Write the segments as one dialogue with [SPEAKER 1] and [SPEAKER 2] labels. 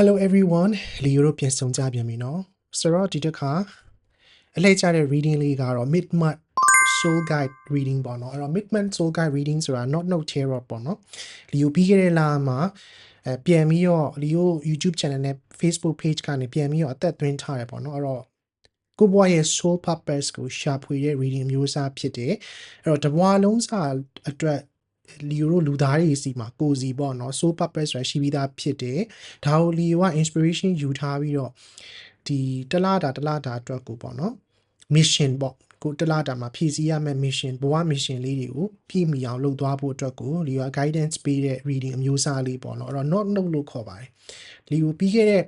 [SPEAKER 1] Hello everyone လီယိုတို့ပြန်ဆောင်ကြပြန်ပြီနော်ဆိုတော့ဒီတစ်ခါအလဲကျတဲ့ reading လေးကတော့ Midnight Soul Guide reading ပေါ့နော်အဲ့တော့ Midnight Soul Guide reading ဆိုတာ Not Note Tarot ပေါ့နော်လီယိုပြီးခဲ့တဲ့လမှာအဲပြန်ပြီးတော့လီယို YouTube channel နဲ့ Facebook page ကနေပြန်ပြီးတော့အသက်သွင်းထားတယ်ပေါ့နော်အဲ့တော့ကိုဘွားရဲ့ soul purpose ကိုရှာဖွေတဲ့ reading မျိုးစားဖြစ်တယ်အဲ့တော့တဘွားလုံးစာအတွက် လီယိုတို့လူသားတွေစီမှာကိုစီပေါ့နော် so purpose ရရှိပြီးသားဖြစ်တယ်ဒါကိုလီယိုက inspiration ယူထားပြီးတော့ဒီတလားတာတလားတာအတွက်ကိုပေါ့နော် mission ပေါ့ကိုတလားတာမှာဖြည့်ဆည်းရမယ့် mission ဘဝ mission လေးတွေကိုပြည့်မီအောင်လုပ်သွားဖို့အတွက်ကိုလီယိုက guidance ပေးတဲ့ reading အမျိုးအစားလေးပေါ့နော်အဲ့တော့ not note လို့ခေါ်ပါတယ်လီယိုပြီးခဲ့တဲ့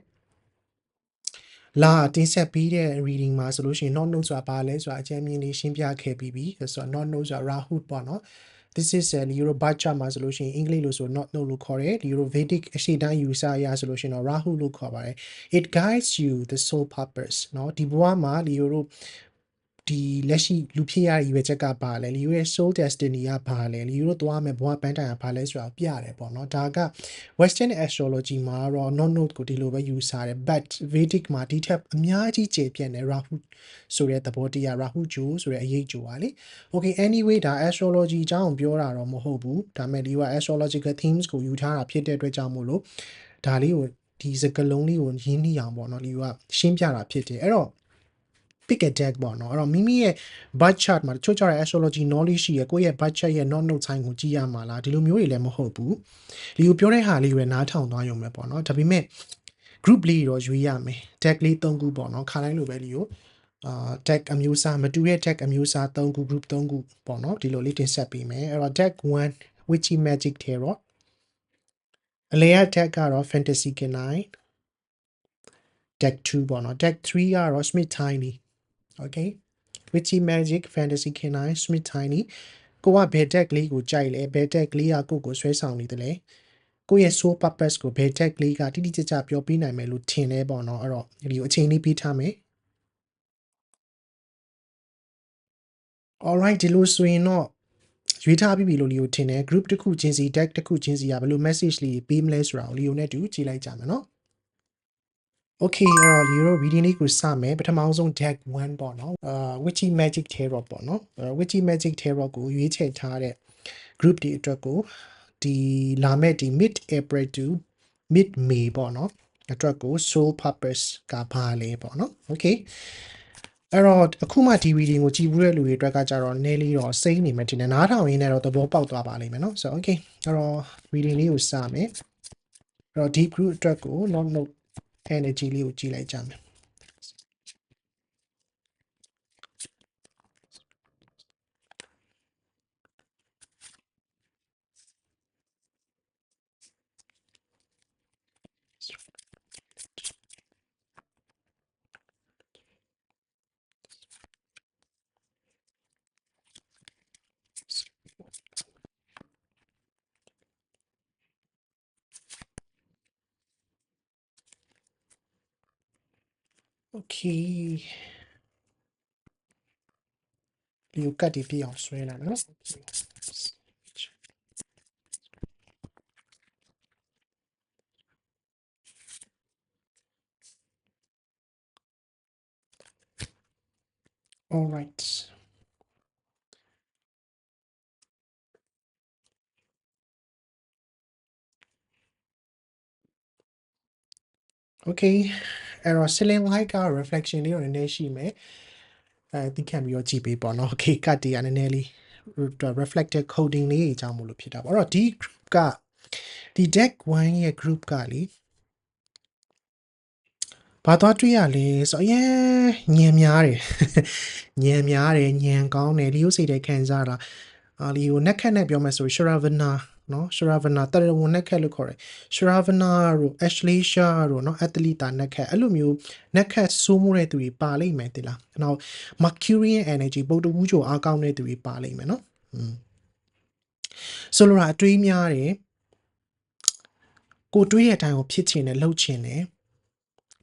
[SPEAKER 1] လာတင်ဆက်ပြီးတဲ့ reading မှာဆိုလို့ရှိရင် not note ဆိုတာဘာလဲဆိုတာအကြမ်းမြင်လေးရှင်းပြခဲ့ပြီးပြီဆိုတော့ not note ဆိုတာ rahut ပေါ့နော် this is a euro bacha မှာဆိုလို့ရှိရင်အင်္ဂလိပ်လို့ဆို not note လို့ခေါ်တယ် euro vedic အရှိတိုင်းယူဆရဆိုလို့ရှိရင်တော့ rahu လို့ခေါ်ပါတယ် it guides you the soul purpose เนาะဒီဘဝမှာ euro ဒီလက်ရှိလူဖြစ်ရတဲ့ရည်ရွယ်ချက်ကဘာလဲလီယိုရဲ့ soul destiny ကဘာလဲလီယိုတို့သွားမယ်ဘဝပန်းတိုင်ကဘာလဲဆိုတာပြရတယ်ပေါ့နော်ဒါက western astrology မှာတော့ non note ကိုဒီလိုပဲယူဆတယ် but vedic မှာဒီထက်အများကြီးကျေပြန့်တယ် rahu ဆိုတဲ့သဘောတရား rahu ဂျိုဆိုတဲ့အရေးဂျိုပါလေ okay anyway ဒါ astrology အကြောင်းပြောတာတော့မဟုတ်ဘူးဒါမဲ့ဒီက astrological themes ကိုယူထားတာဖြစ်တဲ့အတွက်ကြောင့်မို့လို့ဒါလေးကိုဒီစကလုံးလေးကိုရင်းနှီးအောင်ပေါ့နော်ဒီကရှင်းပြတာဖြစ်တယ်အဲ့တော့ pick a deck ပေါ့နော်အဲ့တော့မိမိရဲ့ birth chart မှာတချို့ကျတဲ့ astrology knowledge ရှိရကိုယ့်ရဲ့ birth chart ရဲ့ not note sign ကိုကြည့်ရမှာလားဒီလိုမျိုးတွေလည်းမဟုတ်ဘူးဒီကိုပြောတဲ့ဟာလေးတွေနားထောင်သွားရုံပဲပေါ့နော်ဒါပေမဲ့ group လေးတော့ရွေးရမယ် deck လေး၃ခုပေါ့နော်ခါတိုင်းလိုပဲလီကိုအာ deck အမျိုးအစားမတူတဲ့ deck အမျိုးအစား၃ခု group ၃ခုပေါ့နော်ဒီလိုလေးတင်ဆက်ပေးမယ်အဲ့တော့ deck 1 witchy magic tarot အလဲရ deck ကတော့ fantasy canine deck 2ပေါ့နော် deck 3ကတော့ smith tiny okay witchy magic fantasy canine smith tiny ကိုကဘယ် deck လေးကိုကြိုက်လဲဘယ် deck လေးကကိုကိုဆွဲဆောင်နေတယ်လဲကိုရဲ့ soul purpose ကိုဘယ် deck လေးကတိတိကျကျပြောပြနိုင်မယ်လို့ထင်လဲပေါ့နော်အဲ့တော့ဒီကိုအချိန်လေးပေးထားမယ် alright ဒီလိုဆိုရင်တော့ရွေးထားပြီးပြီလို့လီယိုထင်တယ် group တစ်ခုချင်းစီ deck တစ်ခုချင်းစီကဘယ်လို message လေးပေးမလဲဆိုတာကိုလီယိုနဲ့တူကြည့်လိုက်ကြမယ်နော် Okay အဲ့တော့လီယို reading လေးကိုစမယ်ပထမဆုံး deck 1ပေါ့နော်အာ witchy magic tarot ပေါ့နော်အဲ့တော့ witchy magic tarot ကိုရွေးချယ်ထားတဲ့ group ဒီအတွက်ကိုဒီလာမဲ့ဒီ mid april to mid may ပေါ့နော်အတွက်ကို soul purpose ကဘာလဲပေါ့နော် okay အဲ့တော့အခုမှဒီ reading ကိုကြည့်ဘူးတဲ့လူတွေအတွက်ကကြတော့နည်းလေးတော့စိမ့်နေမှတင်တယ်နားထောင်ရင်းနဲ့တော့သဘောပေါက်သွားပါလိမ့်မယ်နော်ဆိုတော့ okay အဲ့တော့ reading လေးကိုစမယ်အဲ့တော့ deep group အတွက်ကို not note energy လေးကိုကြည့်လိုက်ကြမယ် Okay ဒီကိုကတ်တီပြအောင်ဆွဲလာနော် All right. Okay အဲ့တော့ ceiling light က reflection လေးတော့နည်းနည်းရှိမယ်အဲသိခံပြီးတော့ကြည့်ပေးပေါ့နော် okay ကတ်တီကနည်းနည်းလေး reflected coding လေးအကြောင်းမလို့ဖြစ်တာပေါ့အဲ့တော့ဒီ group ကဒီ deck 1ရဲ့ group ကလေဘာသွားတွေ့ရလဲဆိုတော့အရင်ညံများတယ်ညံများတယ်ညံကောင်းတယ်လီယိုစိတ်တဲ့ခံစားတာအာလီယိုနက်ခတ်နဲ့ပြောမယ်ဆိုရှရာဗနာ နော်ရှရာဗနာတရဝန်နက်ခတ်လို့ခေါ်တယ်ရှရာဗနာတို့အက်ရှလီရှာတို့နော်အက်တလီတာနက်ခတ်အဲ့လိုမျိုးနက်ခတ်စိုးမိုးတဲ့သူတွေပါလိမ့်မယ်တိလားနောက် mercurian energy ပုတ်တဝူးချိုအားကောင်းတဲ့သူတွေပါလိမ့်မယ်နော်อืมဆိုလိုတာအတွေးများတယ်ကိုတွေးတဲ့အတိုင်းကိုဖြစ်ချင်တယ်လှုပ်ချင်တယ်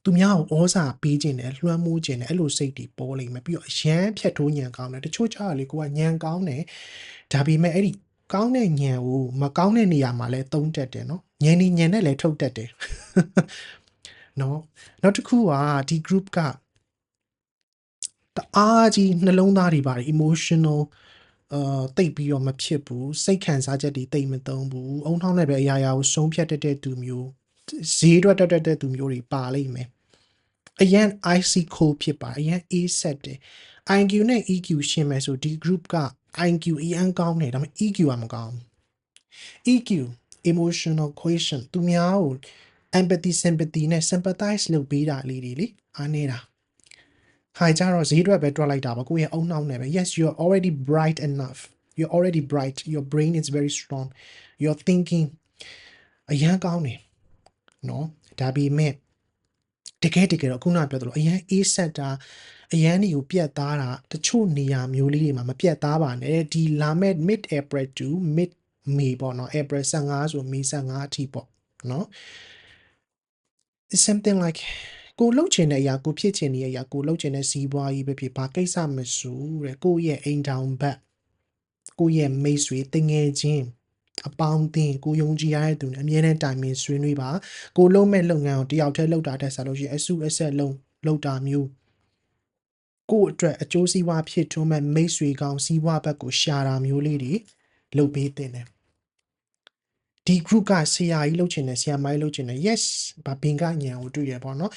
[SPEAKER 1] သူများကိုဩစာပေးခြင်းနဲ့လွှမ်းမိုးခြင်းနဲ့အဲ့လိုစိတ်တွေပေါ်လိမ့်မယ်ပြီးတော့အရန်ဖြတ်ထိုးညံကောင်းတယ်တချို့ချာလေကိုကညံကောင်းတယ်ဒါပေမဲ့အဲ့ဒီ ကောင်းတဲ့ညံကိုမကောင်းတဲ့နေရာမှာလဲသုံးတက်တယ်နော်ညံနေညံနဲ့လဲထုတ်တက်တယ်နော်နောက်တစ်ခုကဒီ group ကတအားကြီးနှလုံးသားတွေပါတယ် emotional အာတိတ်ပြီးတော့မဖြစ်ဘူးစိတ်ခံစားချက်တွေတိတ်မသုံးဘူးအုံထောင်းနဲ့ပဲအရာရာကိုဆုံးဖြတ်တတ်တဲ့သူမျိုးဈေးအတွက်တက်တဲ့သူမျိုးတွေပါလိမ့်မယ်အရန် IC cold ဖြစ်ပါအရန် A set တယ် IQ နဲ့ EQ ရှင်းမယ်ဆိုဒီ group က IQ အရန်ကောင်းတယ်ဒါပေမဲ့ EQ ကမကောင်းဘူး EQ emotional quotient သူများကို empathy sympathy နဲ့ sympathize လုပ်ပေးတာလေးတွေလေအားနေတာခိုင်ကြတော့ဈေးအတွက်ပဲတွက်လိုက်တာပါကိုယ့်ရဲ့အုံနှောင်းနဲ့ပဲ yes you're already bright enough you're already bright your brain is very strong your thinking အရန်ကောင်းတယ်နော်ဒါပေမဲ့တကယ်တကယ်တော့ခုနပြောသလိုအရန် A set တာ အရန်တွေကိုပြတ်သားတာတချို့နေရာမျိုးလေးတွေမှာမပြတ်သားပါနဲ့ဒီလာမဲ့ mid april to mid may ပေါ့နော် april 15ဆို may 15အထိပေါ့နော် it's something like ကိုလှုပ်ချင်တဲ့အရာကိုဖြစ်ချင်တဲ့အရာကိုလှုပ်ချင်တဲ့စီးပွားရေးပဲဖြစ်ဘာကိစ္စမဆိုတဲ့ကိုယ့်ရဲ့အိမ်ထောင်ဘက်ကိုယ့်ရဲ့မိတ်ဆွေတငယ်ချင်းအပေါင်းအသင်းကိုယုံကြည်ရတဲ့သူနဲ့အမြဲတမ်းတိုင်ပင်ဆွေးနွေးပါကိုလုံးမဲ့လုပ်ငန်းကိုတယောက်တည်းလုပ်တာတက်ဆက်လို့ရှိရင်အစုအဆက်လုံးလုပ်တာမျိုး ကိုယ့်အတွက်အကျိုးစီးပွားဖြစ်ထွန်းမဲ့မိတ်ဆွေကောင်းစီးပွားဘက်ကိုရှာတာမျိုးလေးတွေလုပ်ပေးတဲ့တယ်ဒီ group ကဆရာကြီးလုပ်ချင်တယ်ဆရာမကြီးလုပ်ချင်တယ် yes ဘာဘင်ကညံကိုတွေ့ရပေါ့နော်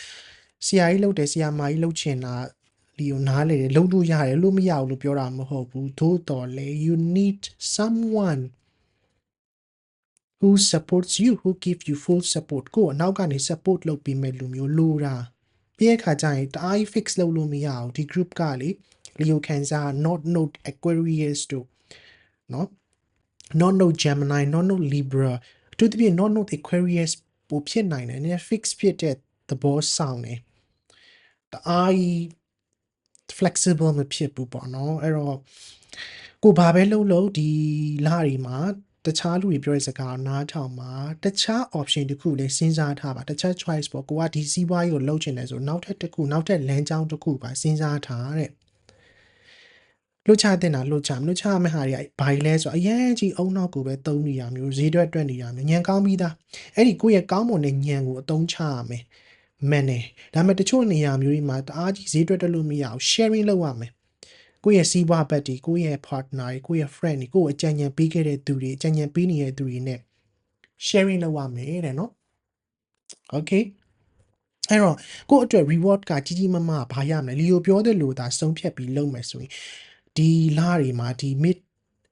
[SPEAKER 1] ဆရာကြီးလုပ်တယ်ဆရာမကြီးလုပ်ချင်တာလီယိုနားလေတယ်လုံးလို့ရတယ်လို့မရဘူးလို့ပြောတာမဟုတ်ဘူးသို့တော်လေ you need someone who supports you who give you full support ကိုအနောက်ကနေ support လုပ်ပေးမဲ့လူမျိုးလိုတာ ပြီးရခါကျရင်တအား fix လုပ်လို့မရအောင်ဒီ group ကလေ Leo Cancer not note Aquarius တို့เนาะ not note Gemini not note Libra အထူးသဖြင့် not note Aquarius ပိုဖြစ်နိုင်တယ်နည်း fix ဖြစ်တဲ့သဘောဆောင်တယ်တအားကြီး flexible မဖြစ်ဘူးပေါ့နော်အဲ့တော့ကိုဘာပဲလုပ်လို့ဒီလတွေမှာ တခြားလူတွေပြောတဲ့စကားကိုနားထောင်မှာတခြား option တခုလည်းစဉ်းစားထားပါတခြား choice ပေါ့ကိုကဒီစီးပွားရေးကိုလုပ်ချင်တယ်ဆိုနောက်ထပ်တစ်ခုနောက်ထပ်လမ်းကြောင်းတစ်ခုပါစဉ်းစားထားတဲ့လွတ်ချတဲ့တာလွတ်ချမလွတ်ချမယ့်ဟာတွေကဘာကြီးလဲဆိုတော့အရင်ကြီးအုံနောက်ကိုပဲသုံးနေရမျိုးဈေးတွက်တွက်နေရမျိုးညံကောင်းပြီးသားအဲ့ဒီကိုယ့်ရဲ့ကောင်းမွန်တဲ့ညံကိုအသုံးချရမယ်မှန်တယ်ဒါပေမဲ့တချို့နေရာမျိုးတွေမှာတအားကြီးဈေးတွက်တက်လို့မရအောင် sharing လုပ်ရမယ် ကိုယ့်ရဲ့စီးပွားဘက်တွေကိုယ့်ရဲ့ partner တွေကိုယ့်ရဲ့ friend တွေကိုယ့်အကြံဉာဏ်ပေးခဲ့တဲ့သူတွေအကြံဉာဏ်ပေးနေတဲ့သူတွေနဲ့ sharing လုပ်ရမယ်တဲ့နော် okay အဲ့တော့ကိုယ့်အတွက် reward ကကြီးကြီးမားမားဘာရမလဲလီယိုပြောတဲ့လိုသာဆုံးဖြတ်ပြီးလုပ်မယ်ဆိုရင်ဒီလတွေမှာဒီ mid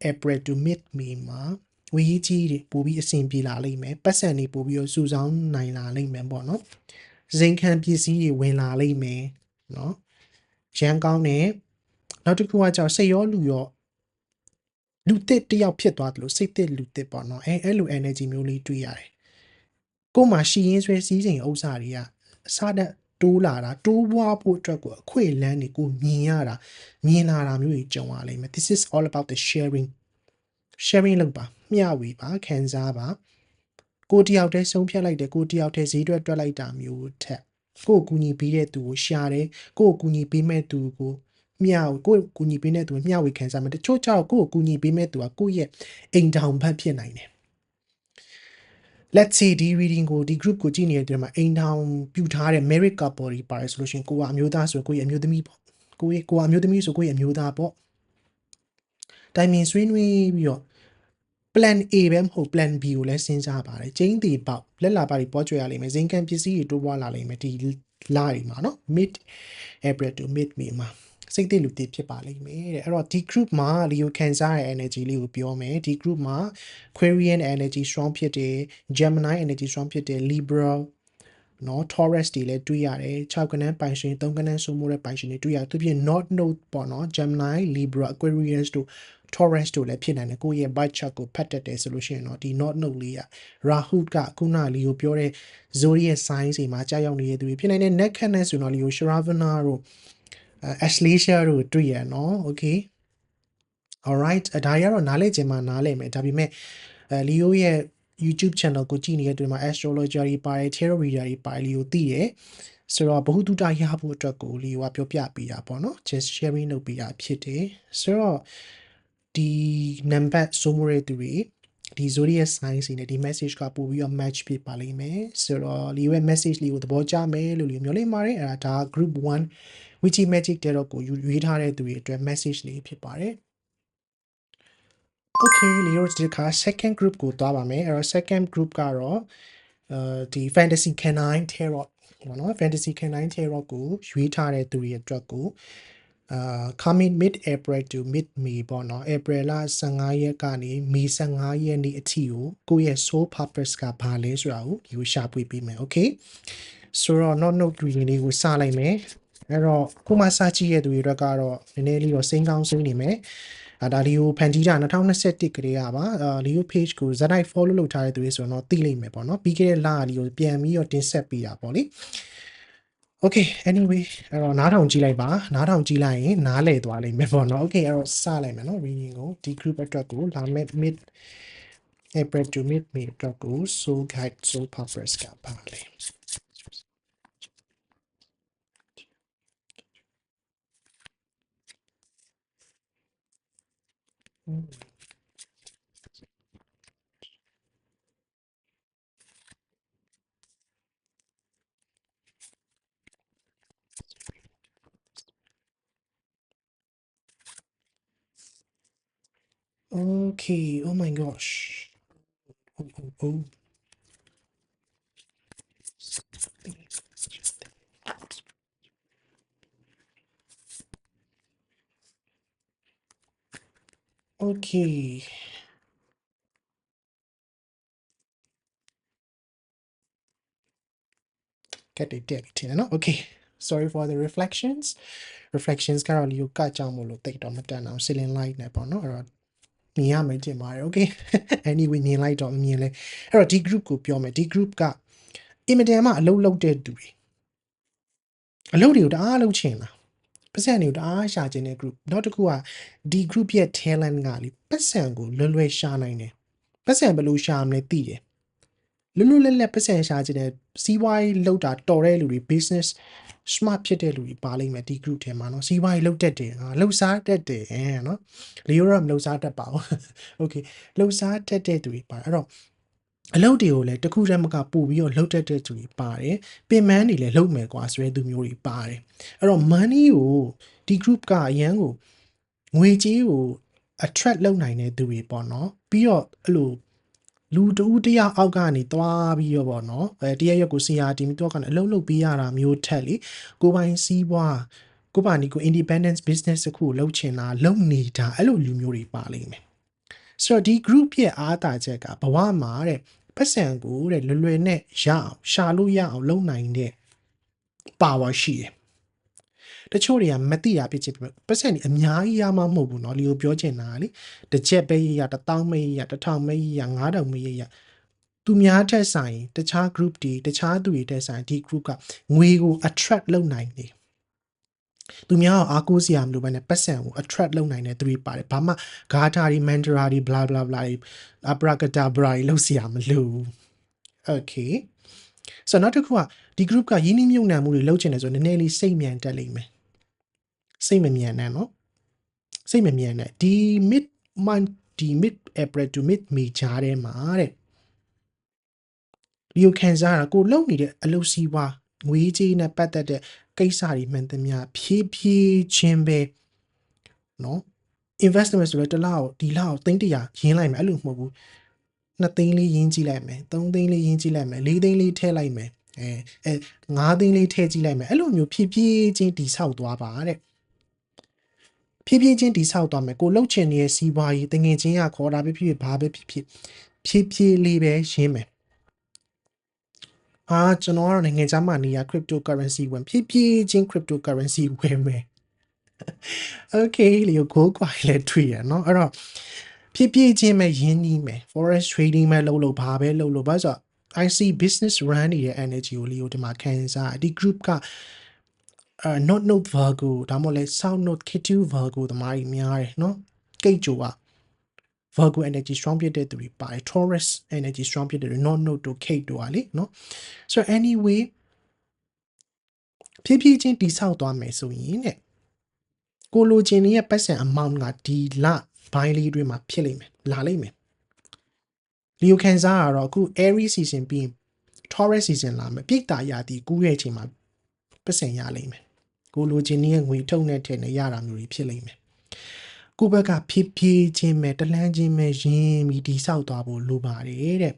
[SPEAKER 1] april to mid may မှာဝေးကြီးတွေပို့ပြီးအဆင်ပြေလာလိမ့်မယ်ပတ်စံတွေပို့ပြီးတော့စုဆောင်းနိုင်လာလိမ့်မယ်ပေါ့နော်ဇင်ခံပစ္စည်းတွေဝင်လာလိမ့်မယ်နော်ရန်ကောင်းတယ် နောက်တစ်ခုကကြောင့်စိတ်ရောလူရောလူတစ်တယောက်ဖြစ်သွားတယ်လို့စိတ်တစ်လူတစ်ပေါ့နော်အဲအဲ့လို energy မျိုးလေးတွေ့ရတယ်ကို့မှာရှီရင်ဆွဲစည်းစိမ်ဥစ္စာတွေကအစတဲ့တိုးလာတာတိုးပွားဖို့အတွက်ကိုအခွင့်အလမ်းတွေကိုမြင်ရတာမြင်လာတာမျိုးတွေကြုံရလိမ့်မယ် this is all about the sharing sharing လုပ်ပါမျှဝေပါခံစားပါကိုတယောက်တည်းဆုံးဖြတ်လိုက်တယ်ကိုတယောက်တည်းဈေးတွက်တွက်လိုက်တာမျိုးထက်ကိုကိုကူညီပေးတဲ့သူကိုရှာတယ်ကိုကိုကူညီပေးမဲ့သူကို မျှကိုကိုကူညီပေးတဲ့သူမျှဝေခံစားမယ်တချို့ကြောက်ကိုကိုကူညီပေးမဲ့သူကကိုရဲ့အိမ်တောင်ဘက်ဖြစ်နိုင်တယ် let's say ဒီ reading ကိုဒီ group ကိုကြည့်နေတဲ့တည်းမှာအိမ်ထောင်ပြူထားတဲ့ married couple တွေပါတယ်ဆိုလို့ရှိရင်ကိုကအမျိုးသားဆိုကိုရဲ့အမျိုးသမီးပေါ့ကိုရဲ့ကိုကအမျိုးသမီးဆိုကိုရဲ့အမျိုးသားပေါ့တိုင်ပင်ဆွေးနွေးပြီးတော့ plan A ပဲမဟုတ် plan B ကိုလည်းစဉ်းစားပါတယ်ကျင်းသေးပေါက်လက်လာပါတွေပေါ်ကျွေးရလိမ့်မယ်ဇင်ကန်ပစ္စည်းတွေတိုးပွားလာလိမ့်မယ်ဒီလတွေမှာနော် mid April to mid May မှာ စိတ်တည်လူတည်ဖြစ်ပါလိမ့်မယ်တဲ့အဲ့တော့ဒီ group မှာ Leo Cancer ရဲ့ energy လေးကိုပြောမယ်ဒီ group မှာ Aquarian energy strong ဖြစ်တယ် Gemini energy strong ဖြစ်တယ် Libra နော် Taurus တွေလည်းတွေ့ရတယ်6ကနန်းပိုင်ရှင်3ကနန်းစုမိုးတဲ့ပိုင်ရှင်တွေတွေ့ရတယ်သူပြင် North Node ပေါ့နော် Gemini Libra Aquarius တို့ Taurus တို့လည်းဖြစ်နိုင်တယ်ကိုယ့်ရဲ့ bite chart ကိုဖတ်တတ်တယ်ဆိုလို့ရှိရင်တော့ဒီ North Node လေးက Rahu ကခုနလေးကိုပြောတဲ့ zodiac sign တွေမှာကြာရောက်နေတဲ့သူတွေဖြစ်နိုင်တယ် Neck ခန့်နဲ့ဆိုတော့လေးကို Shravana တို့ Ashleisha တို့တွေ့ရနော် okay alright ဒါတွေကတော့နားလည်ခြင်းမှာနားလည်မယ်ဒါပေမဲ့အဲ Leo ရဲ့ YouTube channel ကိုကြည့်နေတဲ့တွေ့မှာ astrologer တွေပါတယ် tarot reader တွေပါတယ် Leo သိတယ်ဆိုတော့ဘ ഹു တုတရဖို့အတွက်ကို Leo ကပြောပြပေးတာပေါ့နော် just sharing လုပ်ပေးတာဖြစ်တယ်ဆိုတော့ဒီ number စိုးမိုးတဲ့သူတွေ ဒီ zodiac sign စီနဲ့ဒီ message ကပို့ပြီးတော့ match ဖြစ်ပါလိမ့်မယ်ဆိုတော့လီရဲ့ message လေးကိုသဘောကျမယ်လို့လီမျှော်လင့်ပါတယ်အဲ့ဒါဒါ group 1 witchy magic tarot ကိုယူရွေးထားတဲ့သူတွေအတွက် message လေးဖြစ်ပါတယ် Okay လီတို့ဒီခါ second group ကိုသွားပါမယ်အဲ့တော့ second group ကတော့အဲဒီ fantasy canine tarot ဘောနော် fantasy canine tarot ကိုရွေးထားတဲ့သူတွေအတွက်ကို အာ coming mid april to mid may ပေါ့နော် april လ15ရက်ကနေ may 15ရက်နေ့အထိကိုကိုယ့်ရဲ့ soul purpose ကဘာလဲဆိုတာကိုဒီကိုရှာဖွေပေးမယ် okay ဆိုတော့ not note reading လေးကိုစလိုက်မယ်အဲ့တော့ကိုမစကြည့်ရတဲ့သူတွေအတွက်ကတော့နည်းနည်းလေးတော့စိတ်ကောင်းစိတ်နေမယ်အာဒါလီကိုဖန်တီးတာ2021ကလေးကပါအာလီကို page ကိုဇက်တိုင်း follow လုပ်ထားတဲ့သူတွေဆိုတော့သိလိမ့်မယ်ပေါ့နော်ပြီးခဲ့တဲ့လကလီကိုပြန်ပြီးတော့တင်ဆက်ပေးတာပေါ့လေ Okay anyway အဲ့တော့နားထောင်ကြည့်လိုက်ပါနားထောင်ကြည့်လိုက်ရင်နားလည်သွားလိမ့်မယ်ပေါ့နော် Okay အဲ့တော့စလိုက်မယ်နော် reading ကိုဒီ group အတွက်ကိုလာမယ့် mid April to mid May အတွက်ကို soul guide soul purpose ကပါလေ Okay, oh my gosh. Oh, oh, oh. Okay. Get it dead it no? Okay. Sorry for the reflections. Reflections ကတော့လီကိုကတ်ကြောင်မလို့တိတ်တော့မတန်အောင် ceiling light နဲ့ပေါ့နော်အဲ့တော့ မြင်ရမယ်တင်ပါတယ် okay anyway မြင်လိုက်တော့မမြင်လဲအဲ့တော့ဒီ group ကိုပြောမယ်ဒီ group ကအင်မတန်မှအလုံးလုံးတဲ့သူတွေအလုပ်တွေကိုတအားလုပ်ချင်တာပတ်စံတွေကိုတအားရှာချင်တဲ့ group နောက်တစ်ခုကဒီ group ရဲ့ talent ကလေပတ်စံကိုလွယ်လွယ်ရှာနိုင်တယ်ပတ်စံဘယ်လိုရှာမလဲသိတယ်လွတ်လွတ်လပ်လပ်ပတ်စံရှာချင်တဲ့စီးပွားရေးလုပ်တာတော်တဲ့လူတွေ business smart ဖြစ်တဲ့လူတွေပါလိမ့်မယ်ဒီ group ထဲမှာเนาะစီးပွားရေးလုပ်တတ်တယ်ဟာလှုပ်ရှားတတ်တယ်เนาะလီယိုတော့မလှုပ်ရှားတတ်ပါဘူး okay လှုပ်ရှားတတ်တဲ့သူတွေပါအဲ့တော့အလုပ်တွေကိုလည်းတစ်ခုတည်းမကပို့ပြီးတော့လှုပ်တတ်တဲ့သူတွေပါတယ်ပင်မန်းတွေလည်းလှုပ်မယ်ကွာဆိုတဲ့သူမျိုးတွေပါတယ်အဲ့တော့ money ကိုဒီ group ကအရန်ကိုငွေကြေးကို attract လုပ်နိုင်တဲ့သူတွေပေါ့နော်ပြီးတော့အဲ့လို လူတူတယောက်အောက်ကနေသွားပြီးတော့ပေါ့နော်အဲတရက်ရက်ကိုစီယာတီမီတော့ကနေအလုပ်လုပ်ပေးရတာမျိုးထက်လေကိုပိုင်စီးပွားကိုပါနီကို independence business တစ်ခုကိုလုပ်ချင်တာလုပ်နေတာအဲ့လိုလူမျိုးတွေပါလိမ့်မယ်ဆိုတော့ဒီ group ရဲ့အားတာချက်ကဘဝမှာတဲ့ပတ်စံကိုတဲ့လွယ်လွယ်နဲ့ရအောင်ရှာလို့ရအောင်လုပ်နိုင်တဲ့ power ရှိတယ် တချို့တွေကမသိတာဖြစ်ချင်ပြီပတ်စံนี่အများကြီးရမှာမဟုတ်ဘူးเนาะလီကိုပြောချင်တာကလေတစ်ချက်ပဲရရတစ်တောင်းမရရတစ်ထောင်မရရငါးတောင်မရရသူများထက်ဆိုင်တခြား group တွေတခြားသူတွေထက်ဆိုင်ဒီ group ကငွေကို attract လုပ်နိုင်တယ်သူများကိုအားကိုးစရာမလိုဘဲနဲ့ပတ်စံကို attract လုပ်နိုင်တဲ့သူတွေပါတယ်ဘာမှဂါထာတွေ mantra တွေ blah blah blah တွေ abracadabra တွေလုပ်စရာမလိုဘူး okay ဆိုတော့နောက်တစ်ခုကဒီ group ကရင်းနှီးမြှုပ်နှံမှုတွေလုပ်ချင်တယ်ဆိုတော့နည်းနည်းလေးစိတ်မြန်တက်လိမ့်မယ် စိတ်မမြန်နဲ့နော်စိတ်မမြန်နဲ့ဒီ mid month ဒီ mid april to mid may ကြားထဲမှာတဲ့ဒီကိုခံစားရတာကိုလုံနေတဲ့အလုပ်စီးပွားငွေကြေးနဲ့ပတ်သက်တဲ့ကိစ္စတွေမှန်သမျှဖြည်းဖြည်းချင်းပဲနော် investment ဆိုတော့တစ်လောက်ဒီလောက်သိန်းတရာရင်းလိုက်မယ်အဲ့လိုမဟုတ်ဘူး2သိန်းလေးရင်းကြည့်လိုက်မယ်3သိန်းလေးရင်းကြည့်လိုက်မယ်4သိန်းလေးထည့်လိုက်မယ်အဲအဲ5သိန်းလေးထည့်ကြည့်လိုက်မယ်အဲ့လိုမျိုးဖြည်းဖြည်းချင်းတိဆောက်သွားပါတဲ့ ဖြည်းဖြည်းချင်းတိဆောက်သွားမယ်ကိုလှုပ်ချင်နေတဲ့စီးပွားရေးတငယ်ချင်းရခေါ်တာပဲဖြစ်ဖြစ်ဘာပဲဖြစ်ဖြစ်ဖြည်းဖြည်းလေးပဲရှင်းမယ်အာကျွန်တော်ကတော့နိုင်ငံခြားမှာနေရ cryptocurrency ဝင်ဖြည်းဖြည်းချင်း cryptocurrency ဝင်မယ် okay လေကိုကွာလေတွေ့ရနော်အဲ့တော့ဖြည်းဖြည်းချင်းပဲရင်းနှီးမယ် forex trading ပဲလုပ်လို့ဘာပဲလုပ်လို့ဘာဆို I see business run နေတဲ့ energy ကိုလီကိုဒီမှာခံစားဒီ group က အာ not note virgo ဒါမှမဟုတ်လဲ sound note ketu virgo တမားကြီးများတယ်နော်ကိတ်ကြိုက virgo energy strong ဖြစ်တဲ့သူတွေပါတယ် taurus energy strong ဖြစ်တဲ့သူ not note တို့ kate တို့อ่ะလေနော် so anyway ဖြည်းဖြည်းချင်းတိဆောက်သွားမယ်ဆိုရင်တဲ့ကိုလိုချင်ရဲ့ပတ်စံ amount ကဒီလဘိုင်းလေးတွေမှာဖြစ်လိမ့်မယ်လာလိမ့်မယ်လီယိုကန်စားကတော့အခု Aries season ပြီးရင် Taurus season လာမယ်ပြိတ္တာရာသီကူးရဲ့အချိန်မှာပတ်စံရလိမ့်မယ် ကိုလိုချင်တဲ့ငွေထုတ်နဲ့ထည့်နဲ့ရတာမျိုးတွေဖြစ်လိမ့်မယ်ကိုယ့်ဘက်ကဖြည်းဖြည်းချင်းပဲတလန်းချင်းပဲရင်းပြီးတိဆောက်သွားဖို့လိုပါတယ်တဲ့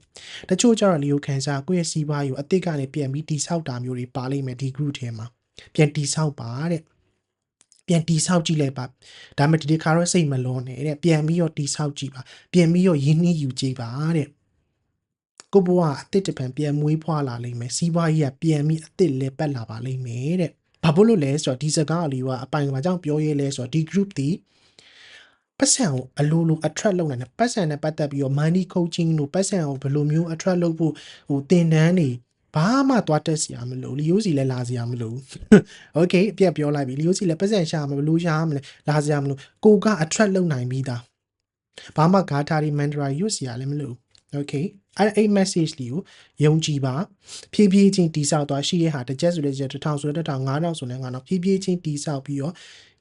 [SPEAKER 1] တချို့ကျတော့လီယိုကန်စားကိုယ့်ရဲ့စီးပွားရေးကိုအစ်စ်ကနေပြန်ပြီးတိဆောက်တာမျိုးတွေပါလိမ့်မယ်ဒီ group ထဲမှာပြန်တိဆောက်ပါတဲ့ပြန်တီဆောက်ကြည့်လိုက်ပါဒါမှမဟုတ်ဒီတစ်ခါတော့စိတ်မလွန်နဲ့တဲ့ပြန်ပြီးတော့တီဆောက်ကြည့်ပါပြန်ပြီးတော့ရင်းနှီးယူကြည့်ပါတဲ့ကိုဘွားအစ်စ်တစ်ပံပြန်မွေးဖွားလာလိမ့်မယ်စီးပွားရေးကပြန်ပြီးအစ်စ်လဲပတ်လာပါလိမ့်မယ်တဲ့ ဘာဖြစ်လို့လဲဆိုတော့ဒီစကားအလီကအပိုင်ကဘာကြောင့်ပြောရဲလဲဆိုတော့ဒီ group ဒီပတ်စံကိုအလိုလို attract လုပ်နိုင်တယ်ပတ်စံနဲ့ပတ်သက်ပြီးတော့ money coaching တို့ပတ်စံကိုဘယ်လိုမျိုး attract လုပ်ဖို့ဟိုသင်တန်းတွေဘာမှသွားတက်စရာမလိုလီယိုစီလည်းလာစရာမလို โอเคအပြတ်ပြောလိုက်ပြီလီယိုစီလည်းပတ်စံရှာမလို့ရှာမလဲလာစရာမလိုကိုက attract လုပ်နိုင်ပြီးသားဘာမှဂါထာတွေ mantra ရွတ်စရာလည်းမလို โอเคအဲ့အဲ့ message လေးကိုယုံကြည်ပါဖြည်းဖြည်းချင်းတိဆောက်သွားရှိရဟာတစ်ချက်ဆိုတဲ့ချက်တစ်ထောင်ဆိုတဲ့တစ်ထောင်ငါးထောင်ဆိုတဲ့ငါးထောင်ဖြည်းဖြည်းချင်းတိဆောက်ပြီးတော့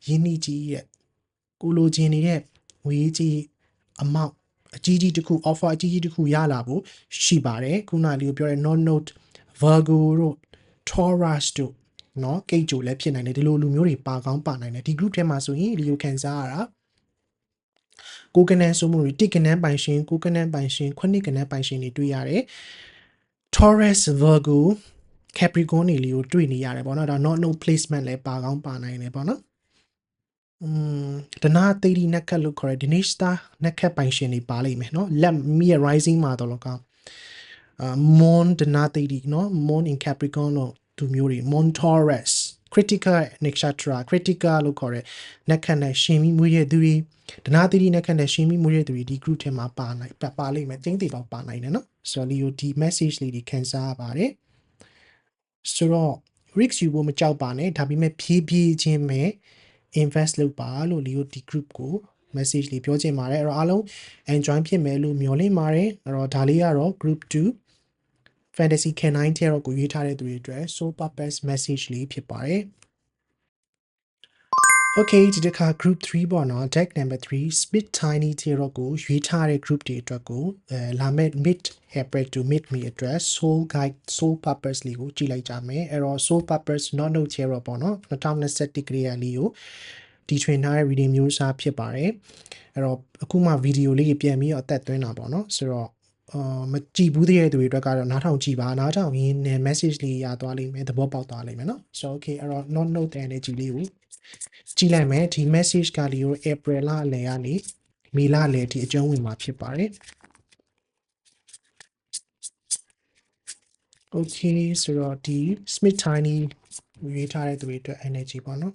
[SPEAKER 1] ယင်းနှီးကြီးရဲ့ကိုလိုချင်နေတဲ့ငွေကြီးအမောက်အကြီးကြီးတစ်ခု offer အကြီးကြီးတစ်ခုရလာဖို့ရှိပါတယ်ခုနလေးကိုပြောတဲ့ non note Virgo တို့ Taurus တို့เนาะကိတ်ကြိုလည်းဖြစ်နိုင်တယ်ဒီလိုလူမျိုးတွေပါကောင်းပါနိုင်တယ်ဒီ group ထဲမှာဆိုရင်လီယိုကန်စားရတာ ကိုကနန်ဆိုမှုတွေတိကနန်ပိုင်ရှင်ကိုကနန်ပိုင်ရှင်ခွနစ်ကနန်ပိုင်ရှင်တွေတွေ့ရတယ် Taurus Virgo Capricorn တွေလေးကိုတွေ့နေရတယ်ပေါ့နော်ဒါ not no placement လဲပါကောင်းပါနိုင်တယ်ပေါ့နော်อืมဒနာတေဒီနက်ခတ်လို့ခေါ်တယ်ဒီနေ့စတာနက်ခတ်ပိုင်ရှင်တွေပါလိမ့်မယ်နော် let me rising မှာတော့လောကအာ moon ဒနာတေဒီနော် moon in capricorn လို့သူမျိုးတွေ moon taurus critica nikshatra critica လို့ခေါ်တဲ့နက်ခတ်နဲ့ရှင်ပြီးမွေးရသူတွေဒနာသီရိနက်ခတ်နဲ့ရှင်ပြီးမွေးရသူတွေဒီ group ထဲမှာပါနိုင်ပါလိမ့်မယ်ကျင်းသေးပေါက်ပါနိုင်တယ်နော်ဆိုတော့လီယိုဒီ message လေးတွေခန်းစားရပါတယ်ဆိုတော့ risk ယူဖို့မကြောက်ပါနဲ့ဒါပေမဲ့ဖြည်းဖြည်းချင်းပဲ invest လုပ်ပါလို့ Leo D group ကို message လေးပြောချင်ပါတယ်အဲ့တော့အားလုံး enjoy ဖြစ်မယ်လို့မျှော်လင့်ပါတယ်အဲ့တော့ဒါလေးကတော့ group 2 fantasy canine ထဲတော့ကိုရွေးထားတဲ့သူတွေအတွက် so purpose message လေးဖြစ်ပါတယ် Okay ဒီတစ်ခါ group 3ပေါ့နော် deck number 3 split tiny ထဲတော့ကိုရွေးထားတဲ့ group တွေအတွက်ကိုအဲလာမဲ့ mid April to mid May အတွက် soul guide soul purpose လေးကိုကြည့်လိုက်ကြမယ်အဲ့တော့ soul purpose not no ထဲတော့ပေါ့နော်2021 grade လေးကိုတီထွင်ထားတဲ့ reading မျိုးစားဖြစ်ပါတယ်အဲ့တော့အခုမှဗီဒီယိုလေးပြန်ပြီးတော့အသက်သွင်းတာပေါ့နော်ဆိုတော့အာ မကြည့်ဘူးတဲ့သူတွေအတွက်ကတော့နားထောင်ကြည့်ပါနားထောင်ရင်းနဲ့ message လေးရသွားလိမ့်မယ်သဘောပေါက်သွားလိမ့်မယ်နော်ဆိုတော့ okay အဲ့တော့ not note တဲ့ energy လေးကိုကြည့်လိုက်မယ်ဒီ message ကလေးကို April လအလယ်ကနေမေလအလယ်အထိအကျုံးဝင်မှာဖြစ်ပါတယ် Okay ဆိုတော့ဒီ Smith Tiny ရေးထားတဲ့သူတွေအတွက် energy ပေါ့နော်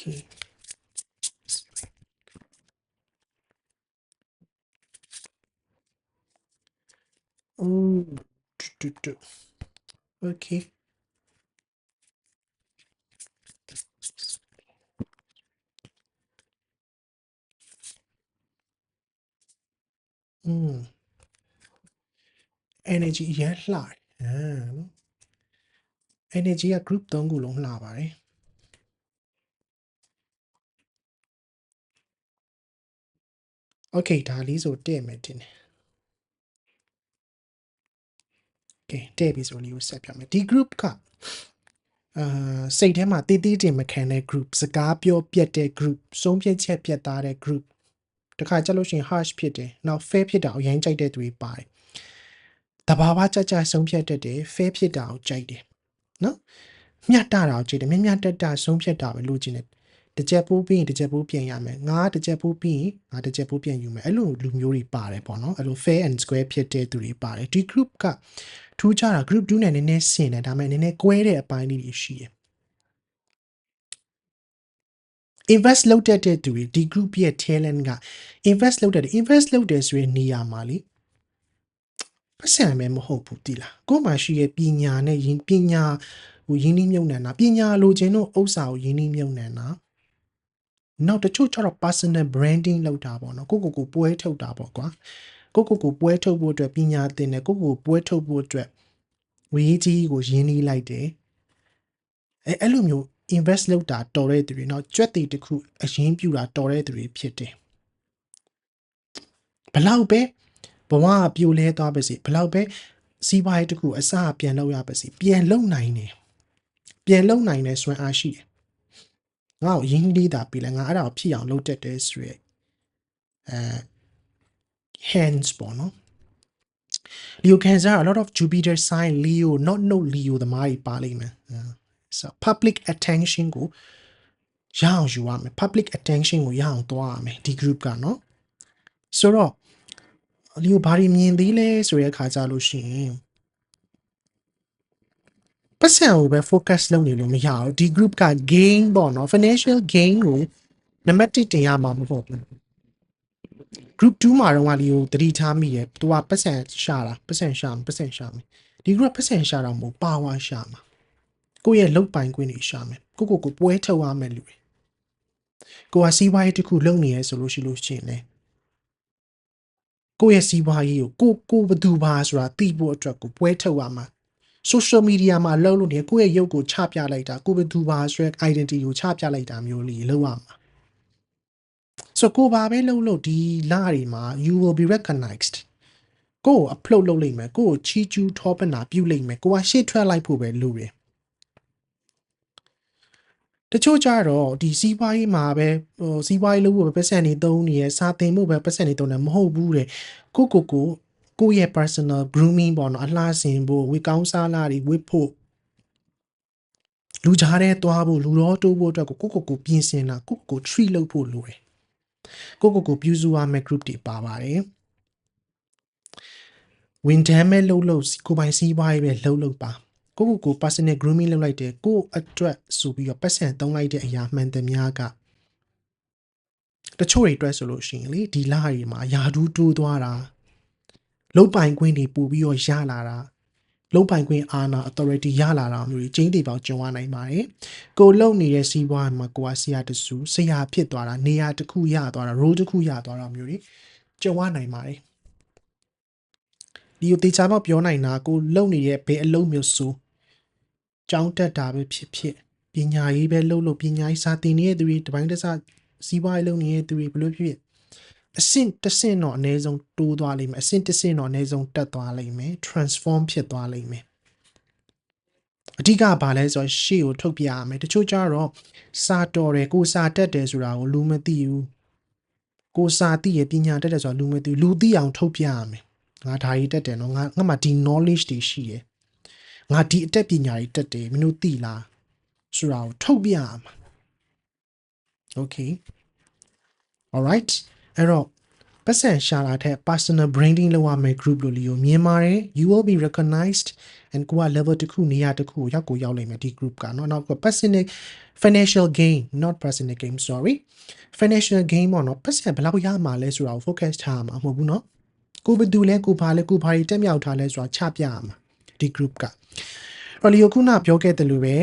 [SPEAKER 1] Okay. Oh, do, do, do. Okay. Mm. energy ရမ်းလှတယ်ဟမ်နော် energy က group 3ခုလုံးလှပါတယ် okay ဒါလေးဆိုတဲ့မယ်တင်တယ် okay တဲ့ပြီဆိုလေးကိုဆက်ပြမယ်ဒီ group ကအာစိတ်ထဲမှာတည်တည်တင်မခံတဲ့ group စကားပြောပြတ်တဲ့ group ဆုံးဖြတ်ချက်ပြတ်သားတဲ့ group တခါကြလို့ရှိရင် harsh ဖြစ်တယ်နောက် fair ဖြစ်တာကိုအရင်ကြိုက်တဲ့သူတွေပါတယ်တဘာဝကြကြဆုံးဖြတ်တတ်တယ် fair ဖြစ်တာကိုကြိုက်တယ်နော်မျှတတာကိုကြိုက်တယ်မြမျှတတဆုံးဖြတ်တာပဲလို့ကျင်တယ် တစ်ချက်ပိုးပြီးရင်တစ်ချက်ပိုးပြန်ရမယ်ငါတစ်ချက်ပိုးပြီးရင်ငါတစ်ချက်ပိုးပြန်ယူမယ်အဲ့လိုလူမျိုးတွေပါတယ်ပေါ့နော်အဲ့လို fair and square ဖြစ်တဲ့သူတွေပါတယ်ဒီ group ကထူးခြားတာ group 2နဲ့နည်းနည်းဆင်တယ်ဒါပေမဲ့နည်းနည်းကွဲတဲ့အပိုင်းလေးတွေရှိတယ် invest လုပ်တတ်တဲ့သူတွေဒီ group ရဲ့ talent က invest လုပ်တတ်တယ် invest လုပ်တယ်ဆိုရင်နေရာမှာလေပတ်စံပဲမဟုတ်ဘူးတိလားကိုယ်မှရှိရဲ့ပညာနဲ့ယင်ပညာဟိုယင်းနှီးမြုံနှံတာပညာလိုချင်တော့ဥစ္စာကိုယင်းနှီးမြုံနှံတာ နောက်တချို့ကျတော့ personal branding လုပ်တာပေါ့နော်ကိုကိုကိုပွဲထုတ်တာပေါ့ကွာကိုကိုကိုပွဲထုတ်ဖို့အတွက်ပညာသင်တယ်ကိုကိုပွဲထုတ်ဖို့အတွက်ဝေးကြီးကိုရင်းနှီးလိုက်တယ်အဲအဲ့လိုမျိုး invest လုပ်တာတော်တဲ့သူတွေနော်ကြွက်တီတစ်ခုအရင်းပြူတာတော်တဲ့သူတွေဖြစ်တယ်ဘလောက်ပဲဘဝပြိုလဲသွားပါစေဘလောက်ပဲစီးပွားရေးတစ်ခုအစပြန်လုပ်ရပါစေပြန်လုံနိုင်တယ်ပြန်လုံနိုင်တယ်စွမ်းအားရှိတယ် ငါ့ကိုရင်းနှီးတာပြီးလဲငါအဲ့ဒါကိုဖြစ်အောင်လုပ်တတ်တယ်ဆိုရယ်အဲ hands ပေါ့နော် Leo Cancer a lot of Jupiter sign Leo not no Leo သမားကြီးပါလိမ့်မယ် so public attention ကိုရအောင်ယူရမယ် public attention ကိုရအောင်သွားရမယ်ဒီ group ကနော်ဆိုတော့ Leo ဘာတွေမြင်သေးလဲဆိုတဲ့အခါကြလို့ရှိရင် ပတ်စံကိုပဲ focus လုပ်နေလို့မရဘူးဒီ group က gain ပေါ့နော် financial gain ကိုနံပါတ်1တင်ရမှာမဟုတ်ဘူး group 2မှာတော့ကလီကိုတတိထားမိရဲ့သူကပတ်စံရှာတာပတ်စံရှာပတ်စံရှာမယ်ဒီ group ပတ်စံရှာတော့မဟုတ်ပါဝါရှာမှာကိုယ့်ရဲ့လုတ်ပိုင်ခွင့်တွေရှာမယ်ကိုကိုကိုပွဲထုတ်ရမယ်လူတွေကိုကစီးပွားရေးတစ်ခုလုပ်နေရဲဆိုလို့ရှိလို့ရှိရင်လေကိုယ့်ရဲ့စီးပွားရေးကိုကိုကိုဘယ်သူပါဆိုတာသိဖို့အတွက်ကိုပွဲထုတ်ရမှာ social media မှာလှုပ်လို့နေကိုယ့်ရဲ့ရုပ်ကိုချပြလိုက်တာကိုဘယ်သူပါဆိုတဲ့ identity ကိုချပြလိုက်တာမျိုးလေးလုပ်ရမှာဆိုကိုဘာပဲလှုပ်လို့ဒီလတွေမှာ you will be recognized ကိုကို upload လုပ်လိုက်မယ်ကိုကိုချီကျူးထောပနာပြုတ်လိုက်မယ်ကိုကရှေ့ထွက်လိုက်ဖို့ပဲလုပ်ရတချို့ကြတော့ဒီစီးပွားရေးမှာပဲဟိုစီးပွားရေးလုပ်ဖို့ပဲပတ်စံနေသုံးနေရစာသင်ဖို့ပဲပတ်စံနေသုံးတယ်မဟုတ်ဘူးတဲ့ကိုကိုကို ကိုရဲ့ personal grooming ပေါ့နော်အလှဆင်ဖို့ဝေကောင်းစားလာတွေဝစ်ဖို့လူကြားတဲ့သွားဖို့လူတော်တိုးဖို့အတွက်ကိုကိုကိုကိုပြင်ဆင်တာကိုကိုကို treat လုပ်ဖို့လိုတယ်ကိုကိုကိုပြုစုရမယ့် group တွေပါပါတယ်ဝင်တမ်းမဲ့လှုပ်လှုပ်ကိုပိုင်စီးပွားရေးပဲလှုပ်လှုပ်ပါကိုကိုကို personal grooming လုပ်လိုက်တယ်ကိုအတွက်ဆိုပြီးတော့ပတ်စံသုံးလိုက်တဲ့အရာမှန်သမျှကတချို့တွေအတွက်ဆိုလို့ရှိရင်လေဒီလရီမှာယာဒူးတိုးသွားတာ လုတ်ပိုင်ခွင့်တွေပို့ပြီးတော့ရလာတာလုံပိုင်ခွင့်အာဏာ authority ရလာတာမျိုးကြီးကျင်းတေပေါင်းကျုံရနိုင်ပါတယ်။ကိုလုံနေတဲ့စီးပွားမှာကိုကဆရာတစုဆရာဖြစ်သွားတာနေရာတစ်ခုရသွားတာ role တစ်ခုရသွားတာမျိုးကြီးကျုံရနိုင်ပါတယ်။ဒီကိုတေချာမောက်ပြောနိုင်တာကိုလုံနေတဲ့ဘယ်အလုံးမျိုးဆိုကြောင်းတက်တာပဲဖြစ်ဖြစ်ပညာရေးပဲလှုပ်လို့ပညာရေးစာသင်နေတဲ့သူတွေတပိုင်းတစ်စစီးပွားရေးလုပ်နေတဲ့သူတွေဘယ်လိုဖြစ်ဖြစ် အဆင့်တစ်ဆင့်တော့အနည်းဆုံးတိုးသွားလိမ့်မယ်အဆင့်တစ်ဆင့်တော့အနည်းဆုံးတက်သွားလိမ့်မယ် transform ဖြစ်သွားလိမ့်မယ်အဓိကဘာလဲဆိုတော့ရှေ့ကိုထုတ်ပြရမယ်တချို့ကြတော့စာတော်တယ်ကိုစာတက်တယ်ဆိုတာကိုလူမသိဘူးကိုစာသိရပညာတက်တယ်ဆိုတာလူမသိဘူးလူသိအောင်ထုတ်ပြရမယ်ငါဒါကြီးတက်တယ်နော်ငါငါမှဒီ knowledge တွေရှိတယ်ငါဒီအတက်ပညာတွေတက်တယ်မင်းတို့သိလားဆိုတာကိုထုတ်ပြရမှာ okay alright အဲ့တော့ပတ်စံရှာလာတဲ့ personal branding လုပ်ရမယ့် group လို့လီကိုမြင်ပါတယ် you will be recognized and ကိုက level တစ်ခုနေရာတစ်ခုကိုရောက်ကိုရောက်နိုင်မယ်ဒီ group ကเนาะနောက်က personal financial gain not personal gain sorry financial gain ပေါ့နော်ပတ်စံဘယ်လောက်ရမှာလဲဆိုတာကို focus ထားရမှာမဟုတ်ဘူးเนาะကိုဘယ်သူလဲကိုဘာလဲကိုဘာတွေတက်မြောက်ထားလဲဆိုတာချပြရမှာဒီ group ကအော်လီယိုခုနပြောခဲ့တယ်လို့ပဲ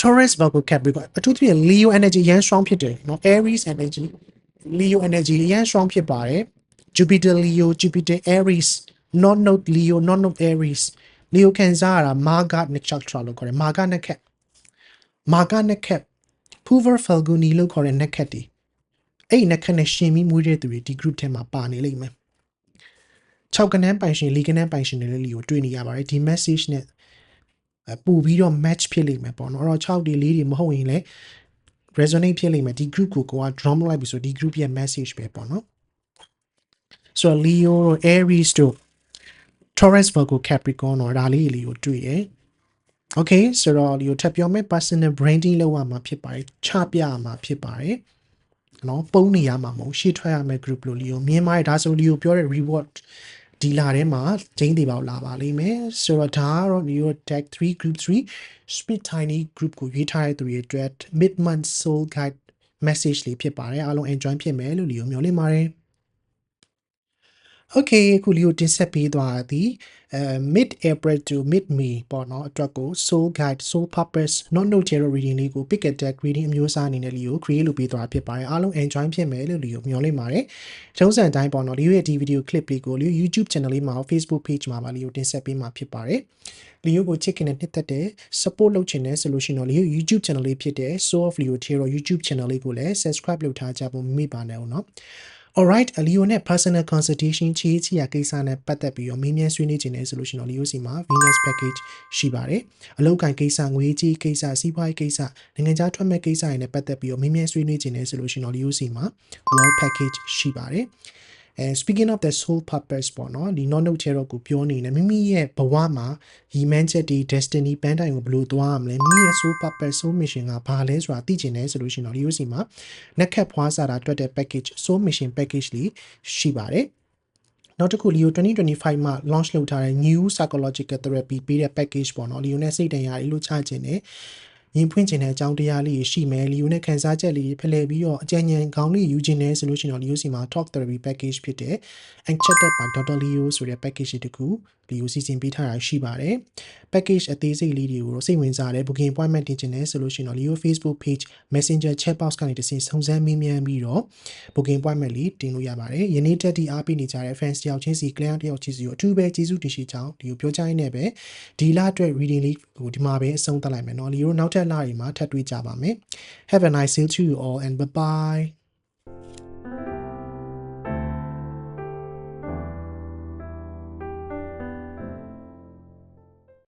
[SPEAKER 1] Taurus Virgo Capricorn အထူးသဖြင့် Leo energy ရန် strong ဖြစ်တယ်เนาะ Aries energy Leo energy ရန် strong ဖြစ်ပါတယ် Jupiter Leo Jupiter Aries not not Leo not not Aries Leo ခံစားရတာ Maga Nakshatra လို့ခေါ်တယ် Maga နဲ့ခက် Maga နဲ့ခက် Puver Falguni လို့ခေါ်တဲ့နက်ခက်တီအဲ့ဒီနက်ခက်နဲ့ရှင်ပြီးမွေးတဲ့သူတွေဒီ group ထဲမှာပါနေလိမ့်မယ်6ကနန်းပိုင်ရှင်4ကနန်းပိုင်ရှင်တွေလည်းလီကိုတွေ့နေရပါတယ်ဒီ message နဲ့ ပူပြီးတော့ match ဖြစ်လိမ့်မယ်ပေါ့နော်အဲ့တော့6တွေ4တွေမဟုတ်ရင်လည်း resonate ဖြစ်လိမ့်မယ်ဒီ group ကိုကိုက drum လိုက်ပြီဆိုဒီ group ရဲ့ message ပဲပေါ့နော်ဆိုတော့ Leo တို့ Aries တို့ Taurus Virgo Capricorn တို့ဒါလေးလေးကိုတွေ့ရယ် Okay ဆိုတော့ Leo ထပ်ပြောမယ် personal branding လုပ်ရမှာဖြစ်ပါတယ်ချပြရမှာဖြစ်ပါတယ်နော်ပုံနေရမှာမဟုတ်ရှေ့ထွက်ရမယ့် group လို့ Leo မြင်ပါတယ်ဒါဆို Leo ပြောတဲ့ reward ဒီလာထဲမှာဂျင်းတွေပေါက်လာပါလိမ့်မယ်ဆိုတော့ဒါကတော့ Neo Tech 3 Group 3 Speed Tiny Group ကိုရွေးထားတဲ့သူတွေအတွက် Mid Month Soul Guide message လေးဖြစ်ပါတယ်အားလုံး enjoy ဖြစ်မယ်လို့လီယိုမျှော်လင့်ပါတယ် Okay ခုလီကိုတင်ဆက်ပေးသွားသည်အဲ mid April to mid May ပေါ့နော်အတွက်ကို soul guide soul purpose not no tarot reading လေးကို pick a deck reading အမျိုးအစားအနေနဲ့လီကို create လုပ်ပေးသွားဖြစ်ပါတယ်အားလုံး enjoy ဖြစ်မယ်လို့လီကိုမျှော်လင့်ပါတယ်ထုံးစံအတိုင်းပေါ့နော်လီရဲ့ဒီ video clip လေးကိုလီ YouTube channel လေးမှာ Facebook page မှာပါလီကိုတင်ဆက်ပေးမှာဖြစ်ပါတယ်လီယိုကိုချစ်ခင်တဲ့နှစ်သက်တဲ့ support လုပ်ချင်တဲ့ solution တော့လီယို YouTube channel လေးဖြစ်တဲ့ Soul of Leo Tarot YouTube channel လေးကိုလည်း subscribe လုပ်ထားကြဖို့မမေ့ပါနဲ့ဦးเนาะ alright အလီယိုနဲ့ personal consultation ချီးချီးရကိစ္စနဲ့ပတ်သက်ပြီးတော့မေးမြန်းဆွေးနွေးခြင်းနဲ့ဆိုလို့ရှိရင်တော့လီယိုစီမှာ Venus package ရှိပါတယ်အလောက်ကန်ကိစ္စငွေကြီးကိစ္စစီးပွားရေးကိစ္စနိုင်ငံခြားထွက်မဲ့ကိစ္စတွေနဲ့ပတ်သက်ပြီးတော့မေးမြန်းဆွေးနွေးခြင်းနဲ့ဆိုလို့ရှိရင်တော့လီယိုစီမှာ world package ရှိပါတယ် အဲ speaking of the soul purpose ပေါ့နော်ဒီ non note tarot ကိုပြောနေတယ်မိမိရဲ့ဘဝမှာရည်မှန်းချက်တွေ destiny ပန်းတိုင်ကိုဘယ်လိုသွားရမလဲမိမိရဲ့ soul purpose soul mission ကဘာလဲဆိုတာသိချင်တယ်ဆိုလို့ရှိရင်တော့ဒီ UC မှာနက်ခတ်ဖွားစာတာတွက်တဲ့ package soul mission package လေးရှိပါတယ်နောက်တစ်ခု Leo 2025မှာ launch လုပ်ထားတဲ့ new psychological therapy ပေးတဲ့ package ပေါ့နော် Leo နဲ့စိတ်တန်ရာလေးလို့ချခြင်းနဲ့ ရင်ဖွင့်ခြင်းတဲ့အကြောင်းတရားလေးရှိမယ်လီယိုနဲ့ခန်းစားချက်လေးဖလှယ်ပြီးတော့အကြံဉာဏ်ကောင်းလေးယူခြင်းနဲ့ဆိုလို့ရှိရင်တော့လီယိုစီမှာ talk therapy package ဖြစ်တဲ့ Enchanted by Dr. Leo ဆိုတဲ့ package တစ်ခုလီယိုစီစဉ်ပေးထားတာရှိပါတယ် package အသေးစိတ်လေးတွေကိုတော့စိတ်ဝင်စားတဲ့ booking appointment တင်ခြင်းနဲ့ဆိုလို့ရှိရင်တော့ Leo Facebook page Messenger chat box ကနေတစ်ဆင့်စုံစမ်းမေးမြန်းပြီးတော့ booking appointment လေးတင်လို့ရပါတယ်ယနေ့တက်ဒီအားပေးနေကြတဲ့ fans တယောက်ချင်းစီ client တယောက်ချင်းစီကိုအထူးပဲကျေးဇူးတင်ရှိကြောင်းဒီကိုပြောချင်နေပဲဒီလအတွက် reading လေးကိုဒီမှာပဲအဆုံးသတ်လိုက်မယ်เนาะ Leo နောက်ထပ် လတွေမှာထပ်တွေ့ကြပါမယ် Have a nice day to you all and bye bye